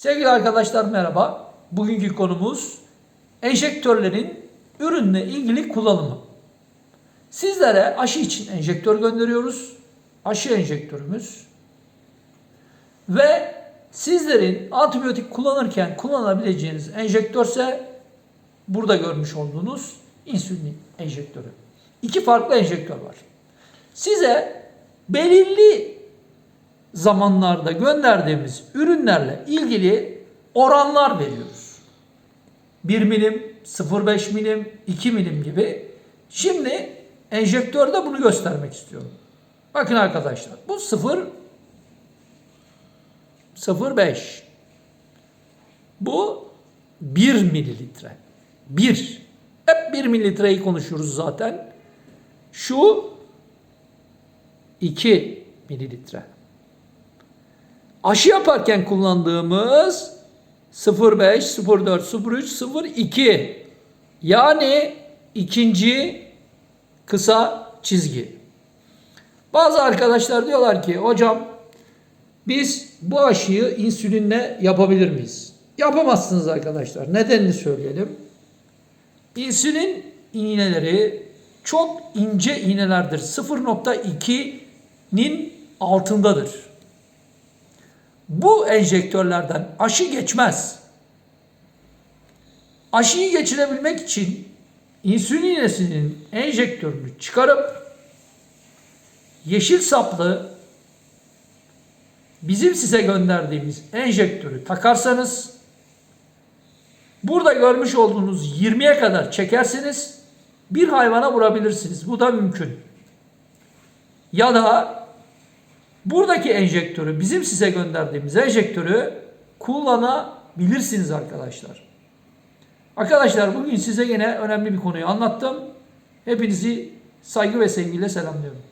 Sevgili arkadaşlar merhaba. Bugünkü konumuz enjektörlerin ürünle ilgili kullanımı. Sizlere aşı için enjektör gönderiyoruz. Aşı enjektörümüz. Ve sizlerin antibiyotik kullanırken kullanabileceğiniz enjektörse burada görmüş olduğunuz insülin enjektörü. İki farklı enjektör var. Size belirli zamanlarda gönderdiğimiz ürünlerle ilgili oranlar veriyoruz. 1 milim, 0,5 milim, 2 milim gibi. Şimdi enjektörde bunu göstermek istiyorum. Bakın arkadaşlar bu 0 0,5 bu 1 mililitre. 1. Hep 1 mililitreyi konuşuyoruz zaten. Şu 2 mililitre. Aşı yaparken kullandığımız 05, 04, 03, 02 yani ikinci kısa çizgi. Bazı arkadaşlar diyorlar ki hocam biz bu aşıyı insülinle yapabilir miyiz? Yapamazsınız arkadaşlar. Nedenini söyleyelim. İnsülin iğneleri çok ince iğnelerdir. 0.2'nin altındadır. Bu enjektörlerden aşı geçmez. Aşıyı geçirebilmek için insülin iğnesinin enjektörünü çıkarıp yeşil saplı bizim size gönderdiğimiz enjektörü takarsanız burada görmüş olduğunuz 20'ye kadar çekerseniz bir hayvana vurabilirsiniz. Bu da mümkün. Ya da buradaki enjektörü bizim size gönderdiğimiz enjektörü kullanabilirsiniz arkadaşlar. Arkadaşlar bugün size yine önemli bir konuyu anlattım. Hepinizi saygı ve sevgiyle selamlıyorum.